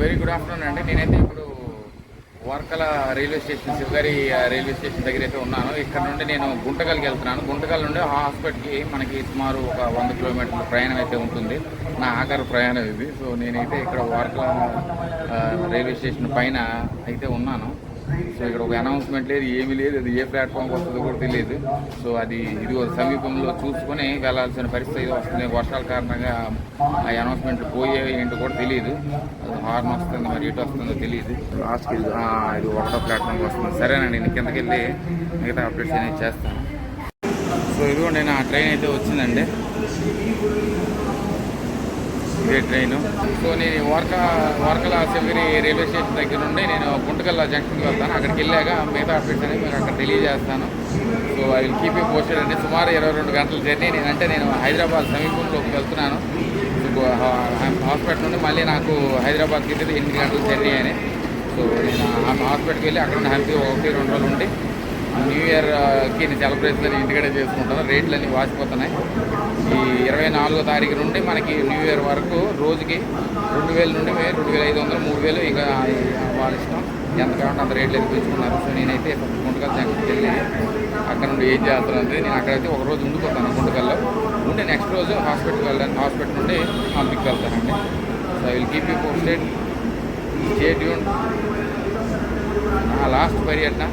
Very good afternoon అండి. నేనైతే ఇప్పుడు Varkala railway station Sivagiri railway station దగ్గర అయితే ఉన్నాను. ఇక్కడ నుండి నేను గుంటకల్కి వెళ్తున్నాను. గుంటకల్ నుండి హాస్పిటల్కి మనకి సుమారు ఒక వంద కిలోమీటర్ల ప్రయాణం అయితే ఉంటుంది. నా ఆఖరి ప్రయాణం ఇది. సో నేనైతే ఇక్కడ వర్కల రైల్వే స్టేషన్ పైన అయితే ఉన్నాను. సో ఇక్కడ ఒక అనౌన్స్మెంట్ లేదు ఏమీ లేదు అది ఏ ప్లాట్ఫామ్కి వస్తుందో కూడా తెలియదు. సో అది ఇది సమీపంలో చూసుకొని వెళ్ళాల్సిన పరిస్థితి వస్తుంది. వర్షాల కారణంగా ఆ అనౌన్స్మెంట్ పోయే ఏంటో కూడా తెలియదు. అది హార్న్ వస్తుంది మరి ఇటు వస్తుందో తెలియదు. లాస్ట్కి ఇది ఒకటో ప్లాట్ఫామ్కి వస్తుంది. సరేనండి నేను కిందకి వెళ్ళి మిగతా అప్డేట్స్ అనేది చేస్తాను. సో ఇదిగోండి నా ట్రైన్ అయితే వచ్చిందండి. ఇదే ట్రైన్. సో నేను వార్క వార్కల శివగిరి రైల్వే స్టేషన్ దగ్గర నుండి నేను గుంటకల్లా జంక్షన్కి వెళ్తాను. అక్కడికి వెళ్ళాక మిగతా అప్డేట్స్ అని మీకు అక్కడ తెలియజేస్తాను. So I will keep you posted అండి. సుమారు ఇరవై రెండు గంటల జర్నీ. నేను అంటే నేను హైదరాబాద్ సమీపంలోకి వెళ్తున్నాను. హాస్పిటల్ నుండి మళ్ళీ నాకు హైదరాబాద్కి అయితే ఎనిమిది గంటల జర్నీ అని. సో నేను హాస్పిటల్కి వెళ్ళి అక్కడ నుండి ఒకటి రెండు రోజులు ఉండి న్యూ ఇయర్కి నేను సెలబ్రేషన్ ఇంటికడే చేసుకుంటాను. రేట్లు అన్నీ వాసిపోతున్నాయి. ఈ ఇరవై నాలుగో తారీఖు నుండి మనకి న్యూ ఇయర్ వరకు రోజుకి రెండు వేల నుండి రెండు వేల ఐదు వందలు మూడు వేలు ఇక వాళ్ళ ఇష్టం. ఎంత కావాలంటే అంత రేట్లు ఎక్కించుకున్నారు సో నేనైతే గుంటకల్ జంక్షన్కి వెళ్ళి అక్కడ నుండి ఏం చేస్తానంటే నేను అక్కడైతే ఒక రోజు ఉండిపోతాను గుంటకల్లో. ఉండి నెక్స్ట్ రోజు హాస్పిటల్కి వెళ్ళాను హాస్పిటల్ నుండి పంపికి వెళ్తానండి. So I will keep you posted. State యూన్ నా లాస్ట్ పర్యటన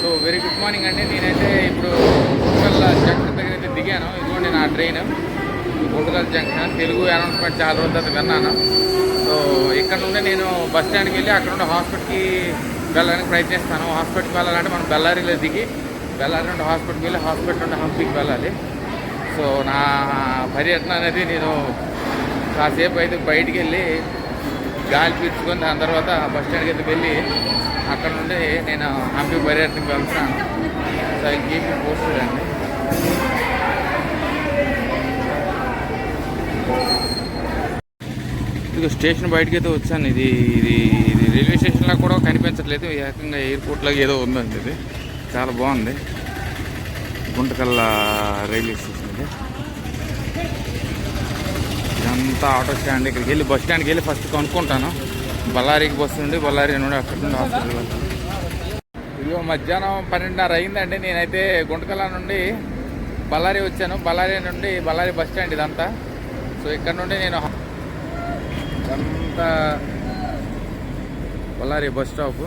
సో వెరీ గుడ్ మార్నింగ్ అండి. నేనైతే ఇప్పుడు గుంటకల్ జంక్షన్ దగ్గర అయితే దిగాను. ఇదిగోండి నా train. Guntakal junction. Telugu announcement చాలా రోజుల తర్వాత విన్నాను. సో ఇక్కడ నుండి నేను బస్ స్టాండ్కి వెళ్ళి అక్కడ నుండి హాస్పిటల్కి వెళ్ళడానికి ప్రయత్నిస్తాను. హాస్పిటల్కి వెళ్ళాలంటే మనం బెల్లారిలో దిగి బెల్లారి నుండి హాస్పిటల్కి వెళ్ళి హాస్పిటల్ నుండి హంపీకి వెళ్ళాలి. సో నా పర్యటన అనేది నేను కాసేపు అయితే బయటికి వెళ్ళి గాలి పీల్చుకొని దాని తర్వాత బస్ స్టాండ్కి అయితే వెళ్ళి అక్కడ నుండి నేను హంపి పర్యటనకి వెళ్తున్నాను. సో ఐ పోస్ట్ అండి ఇది స్టేషన్ బయటకి అయితే వచ్చాను. ఇది ఇది ఇది రైల్వే స్టేషన్లో కూడా కనిపించట్లేదు. ఏకంగా ఎయిర్పోర్ట్లో ఏదో ఉందండి ఇది. చాలా బాగుంది. గుంటకల్లా రైల్వే స్టేషన్ ఇది. ఇదంతా ఆటో స్టాండ్. ఇక్కడికి వెళ్ళి బస్ స్టాండ్కి వెళ్ళి ఫస్ట్ కొనుక్కుంటాను. బళ్ళారికి బస్సు నుండి బళ్ళారి నుండి అక్కడ నుండి హాస్పిటల్ ఇదిగో మధ్యాహ్నం పన్నెండున్నర అయిందండి. నేనైతే గుంటకల నుండి బళ్ళారి వచ్చాను. బళ్ళారి నుండి బళ్ళారి బస్ స్టాండ్ ఇదంతా. సో ఇక్కడ నుండి నేను ఇదంతా బళ్ళారి బస్ స్టాప్.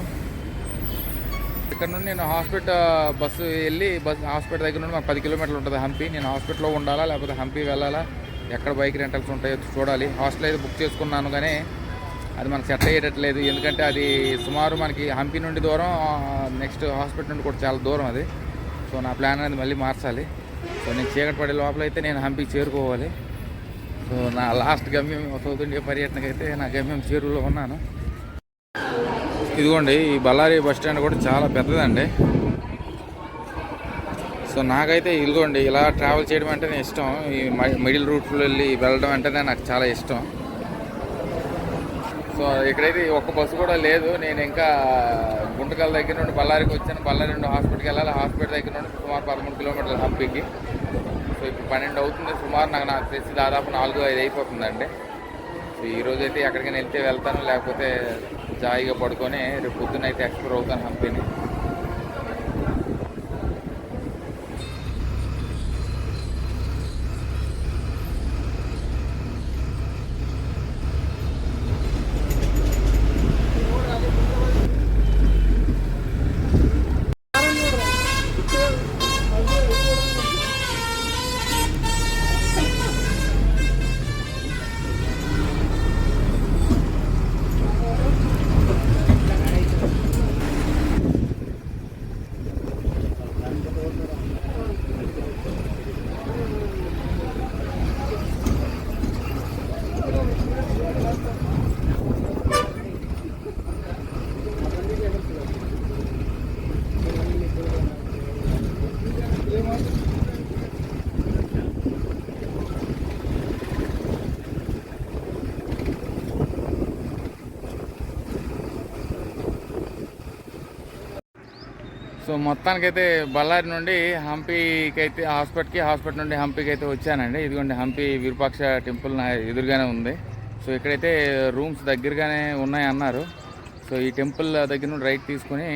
ఇక్కడ నుండి నేను హాస్పిటల్ బస్సు వెళ్ళి బస్ హాస్పిటల్ దగ్గర నుండి మాకు పది కిలోమీటర్లు ఉంటుంది హంపి. నేను హాస్పిటల్లో ఉండాలా లేకపోతే హంపి వెళ్ళాలా? ఎక్కడ బైక్ రెంటల్స్ ఉంటాయో చూడాలి. హాస్టల్ అయితే బుక్ చేసుకున్నాను కానీ అది మనకు సెట్ అయ్యేటట్లేదు. ఎందుకంటే అది సుమారు మనకి హంపి నుండి దూరం నెక్స్ట్ హాస్పిటల్ నుండి కూడా చాలా దూరం అది. సో నా ప్లాన్ అనేది మళ్ళీ మార్చాలి. సో నేను చీకటి పడే లోపల అయితే నేను హంపికి చేరుకోవాలి. సో నా లాస్ట్ గమ్యం సౌత్ ఇండియా పర్యటనకి అయితే నా గమ్యం చేరువలో ఉన్నాను. ఇదిగోండి ఈ బళ్ళారి బస్ స్టాండ్ కూడా చాలా పెద్దదండి. సో నాకైతే ఇదిగోండి ఇలా ట్రావెల్ చేయడం అంటేనే ఇష్టం. ఈ మిడిల్ రూట్లో వెళ్ళి వెళ్ళడం అంటేనే నాకు చాలా ఇష్టం. సో ఇక్కడైతే ఒక్క బస్సు కూడా లేదు. నేను ఇంకా గుంటకల్ దగ్గర నుండి బళ్ళారికి వచ్చాను. బళ్ళారి నుండి హాస్పిటల్కి వెళ్ళాలి. హాస్పిటల్ దగ్గర నుండి సుమారు పదమూడు కిలోమీటర్ల హంపీకి. సో ఇప్పుడు పన్నెండు అవుతుంది. సుమారు నాకు నాకు తెలిసి దాదాపు నాలుగు ఐదు అయిపోతుందండి. సో ఈరోజు అయితే ఎక్కడికైనా వెళ్తే వెళ్తాను. లేకపోతే జాయిగా పడుకొని రేపు పొద్దున్న అయితే ఎక్స్ప్లోర్ అవుతాను హంపీని. సో మొత్తానికైతే బళ్ళారి నుండి హంపీకి అయితే హాస్పిటల్కి హాస్పిటల్ నుండి హంపీకి అయితే వచ్చానండి. ఇదిగోండి హంపి విరూపాక్ష టెంపుల్ నా ఎదురుగానే ఉంది. సో ఇక్కడైతే రూమ్స్ దగ్గరగానే ఉన్నాయి అన్నారు. సో ఈ టెంపుల్ దగ్గర నుండి రైట్ తీసుకొని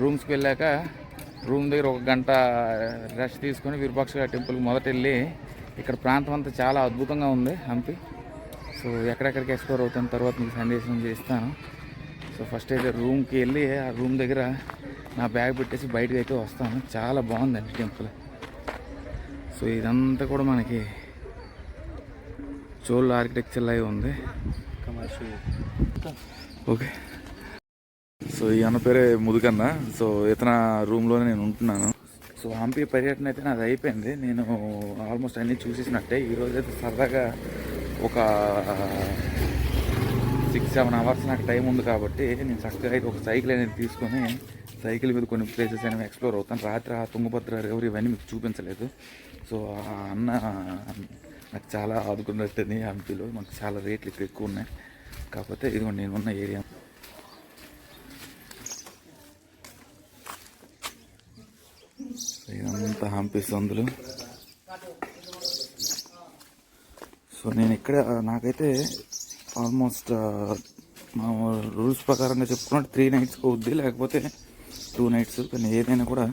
రూమ్స్కి వెళ్ళాక రూమ్ దగ్గర ఒక గంట రెస్ట్ తీసుకొని విరూపాక్ష టెంపుల్కి మొదట వెళ్ళి ఇక్కడ ప్రాంతం అంతా చాలా అద్భుతంగా ఉంది హంపి. సో ఎక్కడెక్కడికి ఎక్స్ప్లోర్ అవుతున్న తర్వాత మీకు సందేశం చేస్తాను. సో ఫస్ట్ అయితే రూమ్కి వెళ్ళి ఆ రూమ్ దగ్గర నా బ్యాగ్ పెట్టేసి బయటకు అయితే వస్తాను. చాలా బాగుందండి టెంపుల్. సో ఇదంతా కూడా మనకి చోళ్ళు ఆర్కిటెక్చర్ అయి ఉంది. ఓకే. సో ఈ అన్న పేరే ముదుకన్న. సో ఇతన రూమ్లోనే నేను ఉంటున్నాను. సో హంపి పర్యటన అయితే నాది అయిపోయింది. నేను ఆల్మోస్ట్ అన్నీ చూసేసినట్టే. ఈరోజు అయితే సరదాగా ఒక సెవెన్ అవర్స్ నాకు టైం ఉంది కాబట్టి నేను చక్కగా అయితే ఒక సైకిల్ అనేది తీసుకొని సైకిల్ మీద కొన్ని ప్లేసెస్ అనేవి ఎక్స్ప్లోర్ అవుతాను. రాత్రి ఆ తుంగభద్ర రివర్ ఇవన్నీ మీకు చూపించలేదు. సో ఆ అన్న నాకు చాలా ఆదుకున్నట్టుంది హంపీలో మాకు చాలా రేట్లు ఇక్కడ ఎక్కువ ఉన్నాయి. కాకపోతే ఇదిగోండి నేను ఉన్న ఏరియా. ఇదంతా హంపి సందులు సో నేను ఇక్కడ నాకైతే ఆల్మోస్ట్ మా రూల్స్ ప్రకారంగా చెప్పుకున్నట్టు త్రీ నైట్స్కి అవుద్ది లేకపోతే టూ నైట్స్ కానీ ఏదైనా కూడా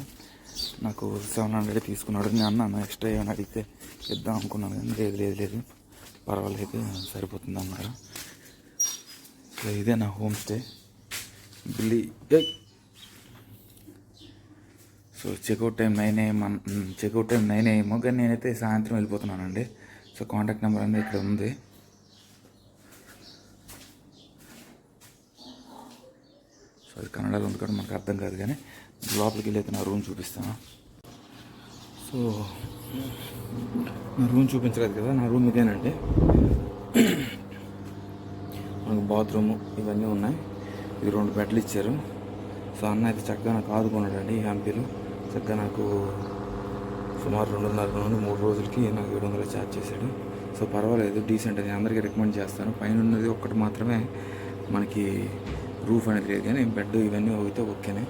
నాకు సెవెన్ హండ్రెడ్ తీసుకున్నాడు. నేను అన్నాను ఎక్స్ట్రా ఏమైనా అడిగితే ఇద్దాం అనుకున్నాను కానీ లేదు లేదు లేదు. పర్వాలేదు సరిపోతుంది అన్నారు. సో ఇదే నా home stay. Billy so checkout time nine AM checkout time nine AM కానీ నేనైతే సాయంత్రం వెళ్ళిపోతున్నానండి. సో కాంటాక్ట్ నెంబర్ అనేది ఇక్కడ ఉంది. సో ఉంది కూడా మనకు అర్థం కాదు కానీ లోపలికి వెళ్ళి అయితే నా రూమ్ చూపిస్తాను. సో నా రూమ్ చూపించలేదు కదా నా రూమ్ ఇదేనండి. మనకు బాత్రూము ఇవన్నీ ఉన్నాయి. ఇది రెండు బెడ్లు ఇచ్చారు. సో అన్న అయితే చక్కగా నాకు ఆదుకున్నాడండి ఈ హంపీలో. చక్కగా నాకు సుమారు రెండున్నర నుండి మూడు రోజులకి నాకు ఏడు వందలు ఛార్జ్ చేశాడు. సో పర్వాలేదు డీసెంట్ నేను అందరికీ రికమెండ్ చేస్తాను. పైన ఉన్నది ఒక్కటి మాత్రమే మనకి రూఫ్ అనేది లేదు కానీ బెడ్ ఇవన్నీ అయితే ఓకేనే